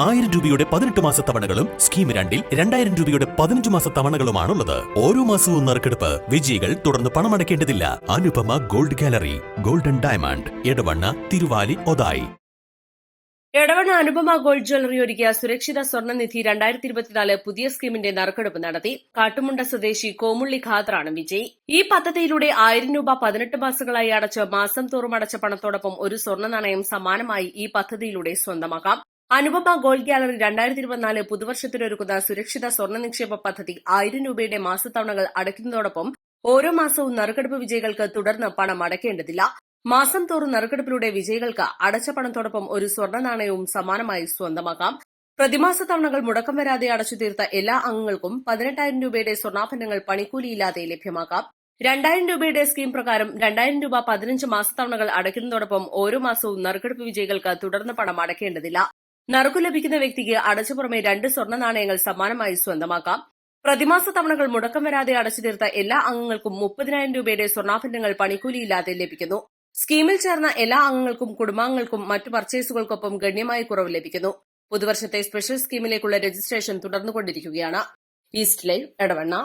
ആയിരം രൂപയുടെ പതിനെട്ട് മാസ തവണകളും സ്കീം രണ്ടിൽ രണ്ടായിരം രൂപയുടെ പതിനഞ്ച് മാസ തവണകളുമാണുള്ളത്. ഓരോ മാസവും നറുക്കെടുപ്പ് വിജയികൾ തുടർന്ന് പണമടയ്ക്കേണ്ടതില്ല. Anupama gold gallery golden diamond Edavanna Thiruvali Othayi. Edavanna Anupama gold jewellery ഒരുക്കിയ സുരക്ഷിത സ്വർണനിധി രണ്ടായിരത്തി ഇരുപത്തിനാല് പുതിയ സ്കീമിന്റെ നറുക്കെടുപ്പ് നടത്തി കാട്ടുമുണ്ട സ്വദേശി കോമുള്ളി ഖാദറാണ് വിജയി. ഈ പദ്ധതിയിലൂടെ ആയിരം രൂപ പതിനെട്ട് മാസങ്ങളായി അടച്ച് മാസം തോറും അടച്ച പണത്തോടൊപ്പം ഒരു സ്വർണ നാണയം സമാനമായി ഈ പദ്ധതിയിലൂടെ സ്വന്തമാക്കാം. അനുപമ ഗോൾഡ് ഗ്യാലറി രണ്ടായിരത്തി ഇരുപത്തിനാല് പുതുവർഷത്തിനൊരുക്കുന്ന സുരക്ഷിത സ്വർണ നിക്ഷേപ പദ്ധതി ആയിരം രൂപയുടെ മാസത്തവണകൾ അടയ്ക്കുന്നതോടൊപ്പം ഓരോ മാസവും നറുക്കെടുപ്പ് വിജയികൾക്ക് തുടർന്ന് പണം അടയ്ക്കേണ്ടതില്ല. മാസം തോറും നറുക്കെടുപ്പിലൂടെ വിജയികൾക്ക് അടച്ച പണത്തോടൊപ്പം ഒരു സ്വർണ നാണയവും സമാനമായി സ്വന്തമാക്കാം. പ്രതിമാസ തവണകൾ മുടക്കം വരാതെ അടച്ചു തീർത്ത എല്ലാ അംഗങ്ങൾക്കും പതിനെട്ടായിരം രൂപയുടെ സ്വർണാഭരണങ്ങൾ പണിക്കൂലിയില്ലാതെ ലഭ്യമാക്കാം. രണ്ടായിരം രൂപയുടെ സ്കീം പ്രകാരം രണ്ടായിരം രൂപ പതിനഞ്ച് മാസത്തവണകൾ അടയ്ക്കുന്നതോടൊപ്പം ഓരോ മാസവും നറുക്കെടുപ്പ് വിജയികൾക്ക് തുടർന്ന് പണം അടയ്ക്കേണ്ടതില്ല. നറുക്കു ലഭിക്കുന്ന വ്യക്തിക്ക് അടച്ചു പുറമെ രണ്ട് സ്വർണ നാണയങ്ങൾ സമ്മാനമായി സ്വന്തമാക്കാം. പ്രതിമാസ തവണകൾ മുടക്കം വരാതെ അടച്ചു തീർത്ത എല്ലാ അംഗങ്ങൾക്കും മുപ്പതിനായിരം രൂപയുടെ സ്വർണാഭരണങ്ങൾ പണിക്കൂലിയില്ലാതെ ലഭിക്കുന്നു. സ്കീമിൽ ചേർന്ന എല്ലാ അംഗങ്ങൾക്കും കുടുംബാംഗങ്ങൾക്കും മറ്റു പർച്ചേസുകൾക്കൊപ്പം ഗണ്യമായ കുറവ് ലഭിക്കുന്നു. പുതുവർഷത്തെ സ്പെഷ്യൽ സ്കീമിലേക്കുള്ള രജിസ്ട്രേഷൻ തുടർന്നുകൊണ്ടിരിക്കുകയാണ്. East live Edavanna.